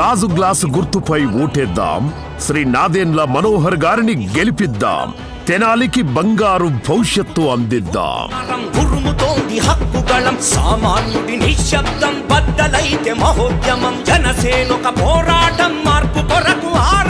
గాజు గ్లాసు గుర్తుపై ఊటేద్దాం శ్రీ నాదేన్ల మనోహర్ గారిని గెలిపిద్దాం. తెనాలికి బంగారు భవిష్యత్తు అందిద్దాం. ఉరుముతోంది హక్కుగళం. సామాన్యుడి నిశ్శబ్దం బద్దలైతే మహోద్యమం. జనసేనొక పోరాటం మార్పు కొరకు ఆర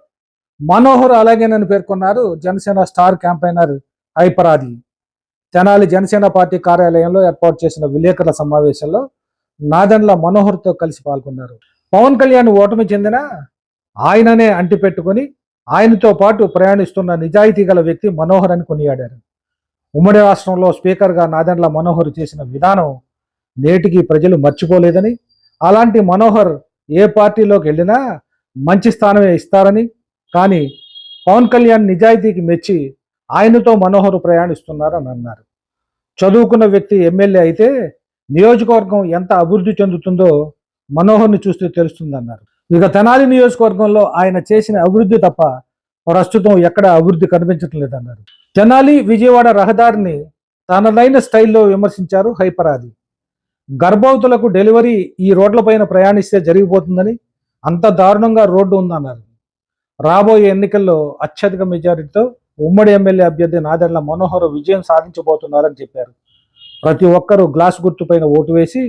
మనోహర్ అలాగేనని పేర్కొన్నారు. జనసేన స్టార్ క్యాంపైనర్ హైపరాది. తెనాలి జనసేన పార్టీ కార్యాలయంలో ఏర్పాటు చేసిన విలేకరుల సమావేశంలో నాదెండ్ల మనోహర్తో కలిసి పాల్గొన్నారు. పవన్ కళ్యాణ్ ఓటమి చెందిన ఆయననే అంటిపెట్టుకుని ఆయనతో పాటు ప్రయాణిస్తున్న నిజాయితీ గల వ్యక్తి మనోహర్ అని కొనియాడారు. ఉమ్మడి రాష్ట్రంలో స్పీకర్గా నాదెండ్ల మనోహర్ చేసిన విధానం నేటికి ప్రజలు మర్చిపోలేదని అలాంటి మనోహర్ ఏ పార్టీలోకి వెళ్ళినా మంచి స్థానమే ఇస్తారని కానీ పవన్ కళ్యాణ్ నిజాయితీకి మెచ్చి ఆయనతో మనోహర్ ప్రయాణిస్తున్నారని అన్నారు. చదువుకున్న వ్యక్తి ఎమ్మెల్యే అయితే నియోజకవర్గం ఎంత అభివృద్ధి చెందుతుందో మనోహర్ని చూస్తే తెలుస్తుందన్నారు. ఇక తెనాలి నియోజకవర్గంలో ఆయన చేసిన అభివృద్ధి తప్ప ప్రస్తుతం ఎక్కడ అభివృద్ధి కనిపించడం లేదన్నారు తెనాలి విజయవాడ రహదారిని తనదైన స్టైల్లో విమర్శించారు హైపరాది. గర్భవతులకు డెలివరీ ఈ రోడ్లపైన ప్రయాణిస్తే జరిగిపోతుందని అంత దారుణంగా రోడ్డు ఉందన్నారు. రాబోయే ఎన్నికల్లో అత్యధిక మెజారిటీతో ఉమ్మడి ఎమ్మెల్యే అభ్యర్థి నాదెండ్ల మనోహర్ విజయం సాధించబోతున్నారని చెప్పారు. ప్రతి ఒక్కరూ గ్లాస్ గుర్తుపైన ఓటు వేసి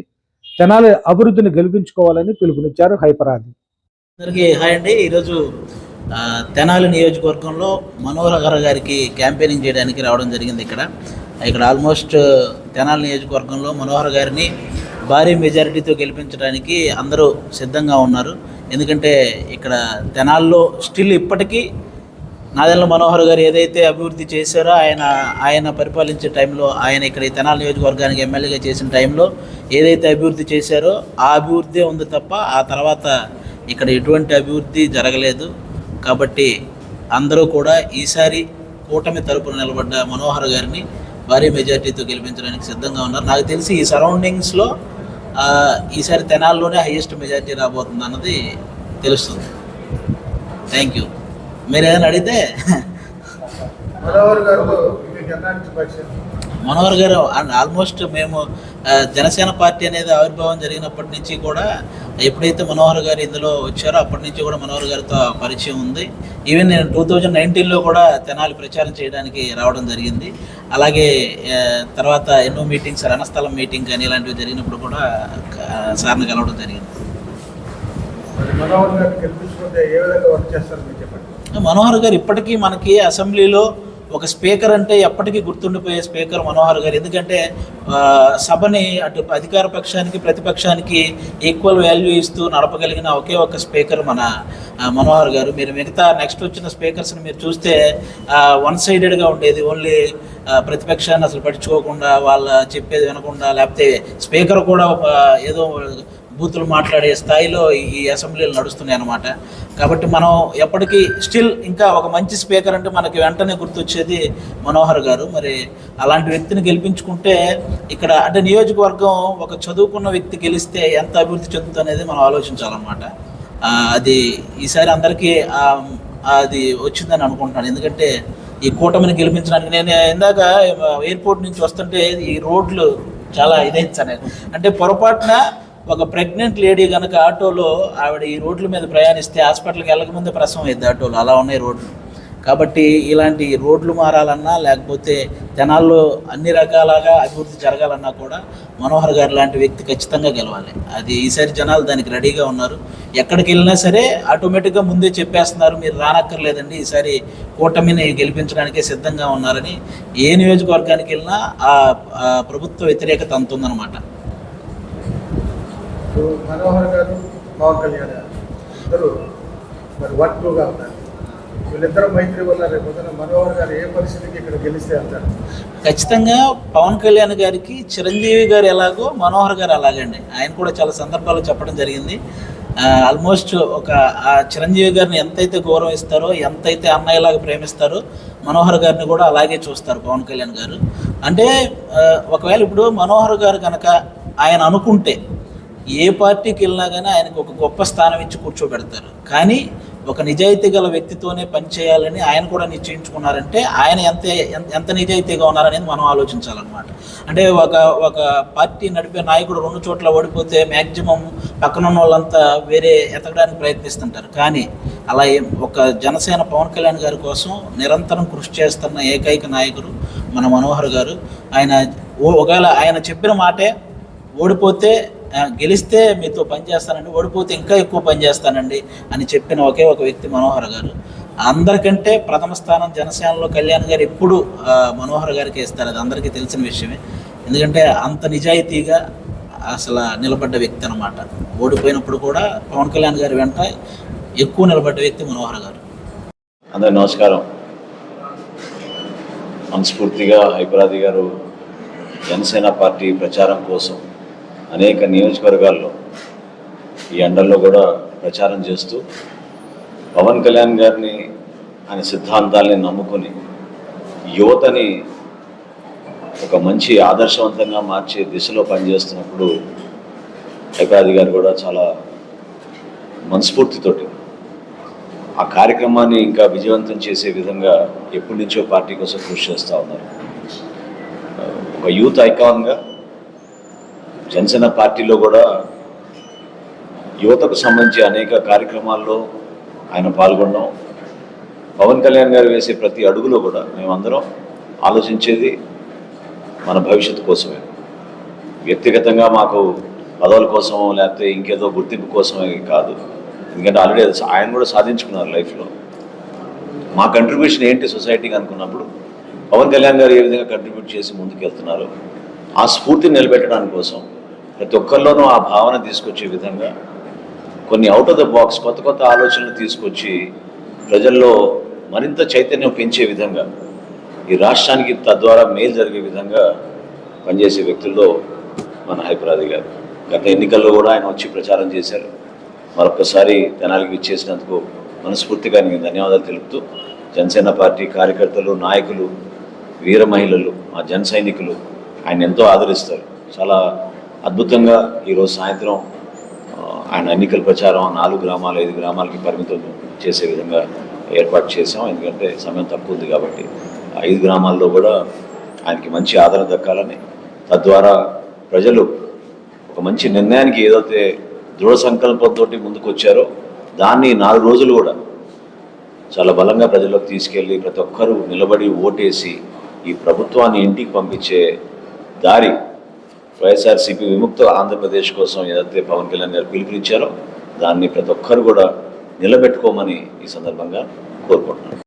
తెనాలి అభివృద్ధిని గెలిపించుకోవాలని పిలుపునిచ్చారు హైపరాది. అందరికీ హాయ్ అండి. ఈరోజు ఆ, తెనాలి నియోజకవర్గంలో మనోహర్ గారికి క్యాంపెయినింగ్ చేయడానికి రావడం జరిగింది ఇక్కడ. ఇక్కడ ఆల్మోస్ట్ తెనాలి నియోజకవర్గంలో మనోహర్ గారిని భారీ మెజారిటీతో గెలిపించడానికి అందరూ సిద్ధంగా ఉన్నారు. ఎందుకంటే ఇక్కడ తెనాల్లో స్టిల్ ఇప్పటికీ నాదెల్ల మనోహర్ గారు ఏదైతే అభివృద్ధి చేశారో ఆయన ఆయన పరిపాలించే టైంలో ఆయన ఇక్కడ ఈ తెనాల నియోజకవర్గానికి ఎమ్మెల్యేగా చేసిన టైంలో ఏదైతే అభివృద్ధి చేశారో ఆ అభివృద్ధి ఉంది తప్ప ఆ తర్వాత ఇక్కడ ఎటువంటి అభివృద్ధి జరగలేదు. కాబట్టి అందరూ కూడా ఈసారి కూటమి తరపున నిలబడ్డ మనోహర్ గారిని భారీ మెజార్టీతో గెలిపించడానికి సిద్ధంగా ఉన్నారు. నాకు తెలిసి ఈ సరౌండింగ్స్లో ఈసారి తెనాల్లోనే హైయెస్ట్ మెజార్టీ రాబోతుంది అన్నది తెలుస్తుంది. థ్యాంక్ యూ మీరు ఏదైనా అడిగితే మనోహర్ గారు ఆల్మోస్ట్ మేము జనసేన పార్టీ అనేది ఆవిర్భావం జరిగినప్పటి నుంచి కూడా ఎప్పుడైతే మనోహర్ గారు ఇందులో వచ్చారో అప్పటి నుంచి కూడా మనోహర్ గారితో పరిచయం ఉంది. ఈవెన్ నేను టూ థౌజండ్ నైన్టీన్లో కూడా తెనాలి ప్రచారం చేయడానికి రావడం జరిగింది. అలాగే తర్వాత ఎన్నో మీటింగ్స్ రణస్థలం మీటింగ్ కానీ ఇలాంటివి జరిగినప్పుడు కూడా సార్ని కలవడం జరిగింది. మనోహర్ గారు ఇప్పటికీ మనకి అసెంబ్లీలో ఒక స్పీకర్ అంటే ఎప్పటికీ గుర్తుండిపోయే స్పీకర్ మనోహర్ గారు. ఎందుకంటే సభని అటు అధికార పక్షానికి ప్రతిపక్షానికి ఈక్వల్ వాల్యూ ఇస్తూ నడపగలిగిన ఒకే ఒక స్పీకర్ మన మనోహర్ గారు. మీరు మిగతా నెక్స్ట్ వచ్చిన స్పీకర్స్ని మీరు చూస్తే వన్ సైడెడ్గా ఉండేది. ఓన్లీ ప్రతిపక్షాన్ని అసలు పట్టించుకోకుండా వాళ్ళ చెప్పేది వినకుండా లేకపోతే స్పీకర్ కూడా ఒక ఏదో బూతులు మాట్లాడే స్థాయిలో ఈ అసెంబ్లీలు నడుస్తున్నాయి అన్నమాట. కాబట్టి మనం ఎప్పటికీ స్టిల్ ఇంకా ఒక మంచి స్పీకర్ అంటే మనకి వెంటనే గుర్తొచ్చేది మనోహర్ గారు. మరి అలాంటి వ్యక్తిని గెలిపించుకుంటే ఇక్కడ అంటే నియోజకవర్గం ఒక చదువుకున్న వ్యక్తి గెలిస్తే ఎంత అభివృద్ధి చెందుతుంది అనేది మనం ఆలోచించాలన్నమాట. అది ఈసారి అందరికీ అది వచ్చిందని అనుకుంటున్నాను. ఎందుకంటే ఈ కూటమిని గెలిపించడానికి నేను ఇందాక ఎయిర్పోర్ట్ నుంచి వస్తుంటే ఈ రోడ్లు చాలా ఇదైంచాను అంటే పొరపాటున ఒక ప్రెగ్నెంట్ లేడీ కనుక ఆటోలో ఆవిడ ఈ రోడ్ల మీద ప్రయాణిస్తే హాస్పిటల్కి వెళ్ళకముందే ప్రసవం అయింది ఆటోలో. అలా ఉన్నాయి రోడ్లు. కాబట్టి ఇలాంటి రోడ్లు మారాలన్నా లేకపోతే జనాల్లో అన్ని రకాలుగా అభివృద్ధి జరగాలన్నా కూడా మనోహర్ గారు లాంటి వ్యక్తి ఖచ్చితంగా గెలవాలి. అది ఈసారి జనాలు దానికి రెడీగా ఉన్నారు. ఎక్కడికి వెళ్ళినా సరే ఆటోమేటిక్గా ముందే చెప్పేస్తున్నారు మీరు రానక్కర్లేదండి. ఈసారి కూటమిని గెలిపించడానికే సిద్ధంగా ఉన్నారని. ఏ నియోజకవర్గానికి వెళ్ళినా ఆ ప్రభుత్వ వ్యతిరేకత అంతుందన్నమాట మనోహర్ గారు పవన్ కళ్యాణ్ గారు ఇద్దరు మరి వన్ టూగా ఉన్నారు. వీళ్ళిద్దరు మైత్రి వల్ల రేపు మనోహర్ గారు ఏ పరిస్థితికి ఇక్కడ గెలిస్తే అంటారు? ఖచ్చితంగా పవన్ కళ్యాణ్ గారికి చిరంజీవి గారు ఎలాగో మనోహర్ గారు అలాగండి. ఆయన కూడా చాలా సందర్భాలు చెప్పడం జరిగింది. ఆల్మోస్ట్ ఒక ఆ చిరంజీవి గారిని ఎంతైతే గౌరవిస్తారో ఎంతైతే అన్నయ్యలాగా ప్రేమిస్తారో మనోహర్ గారిని కూడా అలాగే చూస్తారు పవన్ కళ్యాణ్ గారు. అంటే ఒకవేళ ఇప్పుడు మనోహర్ గారు కనుక ఆయన అనుకుంటే ఏ పార్టీకి వెళ్ళినా కానీ ఆయనకు ఒక గొప్ప స్థానం ఇచ్చి కూర్చోబెడతారు. కానీ ఒక నిజాయితీ గల వ్యక్తితోనే పనిచేయాలని ఆయన కూడా నిశ్చయించుకున్నారంటే ఆయన ఎంత ఎంత- నిజాయితీగా ఉన్నారనేది మనం ఆలోచించాలన్నమాట. అంటే ఒక ఒక పార్టీ నడిపే నాయకుడు రెండు చోట్ల ఓడిపోతే మ్యాక్సిమం పక్కన ఉన్న వాళ్ళంతా వేరే ఎతకడానికి ప్రయత్నిస్తుంటారు. కానీ అలా ఏం ఒక జనసేన పవన్ కళ్యాణ్ గారి కోసం నిరంతరం కృషి చేస్తున్న ఏకైక నాయకుడు మన మనోహర్ గారు. ఆయన ఓ- ఒకవేళ ఆయన చెప్పిన మాటే ఓడిపోతే గెలిస్తే మీతో పనిచేస్తానండి ఓడిపోతే ఇంకా ఎక్కువ పనిచేస్తానండి అని చెప్పిన ఒకే ఒక వ్యక్తి మనోహర్ గారు. అందరికంటే ప్రథమ స్థానం జనసేనలో కళ్యాణ్ గారు ఎప్పుడు మనోహర్ గారికి ఇస్తారు. అది అందరికీ తెలిసిన విషయమే. ఎందుకంటే అంత నిజాయితీగా అసలు నిలబడ్డ వ్యక్తి అనమాట ఓడిపోయినప్పుడు కూడా పవన్ కళ్యాణ్ గారి వెంట ఎక్కువ నిలబడ్డ వ్యక్తి మనోహర్ గారు. అందరి నమస్కారం. మనస్ఫూర్తిగా హైపరాది గారు జనసేన పార్టీ ప్రచారం కోసం అనేక నియోజకవర్గాల్లో ఈ ఎండల్లో కూడా ప్రచారం చేస్తూ పవన్ కళ్యాణ్ గారిని ఆయన సిద్ధాంతాల్ని నమ్ముకొని యువతని ఒక మంచి ఆదర్శవంతంగా మార్చే దిశలో పనిచేస్తున్నప్పుడు హైపరాది గారు కూడా చాలా మనస్ఫూర్తితోటి ఆ కార్యక్రమాన్ని ఇంకా విజయవంతం చేసే విధంగా ఎప్పటి నుంచో పార్టీ కోసం కృషి చేస్తూ ఉన్నారు. ఒక యూత్ ఐకాన్గా జనసేన పార్టీలో కూడా యువతకు సంబంధించి అనేక కార్యక్రమాల్లో ఆయన పాల్గొన్నాం పవన్ కళ్యాణ్ గారు వేసే ప్రతి అడుగులో కూడా మేమందరం ఆలోచించేది మన భవిష్యత్తు కోసమే. వ్యక్తిగతంగా మాకు పదవుల కోసమో లేకపోతే ఇంకేదో గుర్తింపు కోసమే కాదు. ఎందుకంటే ఆల్రెడీ ఆయన కూడా సాధించుకున్నారు లైఫ్లో. మా కంట్రిబ్యూషన్ ఏంటి సొసైటీకి అనుకున్నప్పుడు పవన్ కళ్యాణ్ గారు ఏ విధంగా కంట్రిబ్యూట్ చేసి ముందుకు వెళ్తున్నారు ఆ స్ఫూర్తిని నిలబెట్టడానికి కోసం ప్రతి ఒక్కరిలోనూ ఆ భావన తీసుకొచ్చే విధంగా కొన్ని అవుట్ ఆఫ్ ద బాక్స్ కొత్త కొత్త ఆలోచనలు తీసుకొచ్చి ప్రజల్లో మరింత చైతన్యం పెంచే విధంగా ఈ రాష్ట్రానికి తద్వారా మేలు జరిగే విధంగా పనిచేసే వ్యక్తుల్లో మన హైపరాది గారు. గత ఎన్నికల్లో కూడా ఆయన వచ్చి ప్రచారం చేశారు. మరొకసారి తెనాలికి ఇచ్చేసినందుకు మనస్ఫూర్తిగా నేను ధన్యవాదాలు తెలుపుతూ జనసేన పార్టీ కార్యకర్తలు నాయకులు వీర మహిళలు మా జన సైనికులు ఆయన ఎంతో ఆదరిస్తారు. చాలా అద్భుతంగా ఈరోజు సాయంత్రం ఆయన ఎన్నికల ప్రచారం నాలుగు గ్రామాలు ఐదు గ్రామాలకి పరిమితం చేసే విధంగా ఏర్పాటు చేసాం ఎందుకంటే సమయం తక్కువ ఉంది కాబట్టి ఐదు గ్రామాల్లో కూడా ఆయనకి మంచి ఆదరణ దక్కాలని తద్వారా ప్రజలు ఒక మంచి నిర్ణయానికి ఏదైతే దృఢ సంకల్పంతో ముందుకు వచ్చారో దాన్ని నాలుగు రోజులు కూడా చాలా బలంగా ప్రజల్లోకి తీసుకెళ్ళి ప్రతి ఒక్కరూ నిలబడి ఓటేసి ఈ ప్రభుత్వాన్ని ఇంటికి పంపించే దారి వైఎస్ఆర్సీపీ విముక్త ఆంధ్రప్రదేశ్ కోసం ఏదైతే పవన్ కళ్యాణ్ గారు పిలుపునిచ్చారో దాన్ని ప్రతి ఒక్కరు కూడా నిలబెట్టుకోమని ఈ సందర్భంగా కోరుకుంటున్నాను.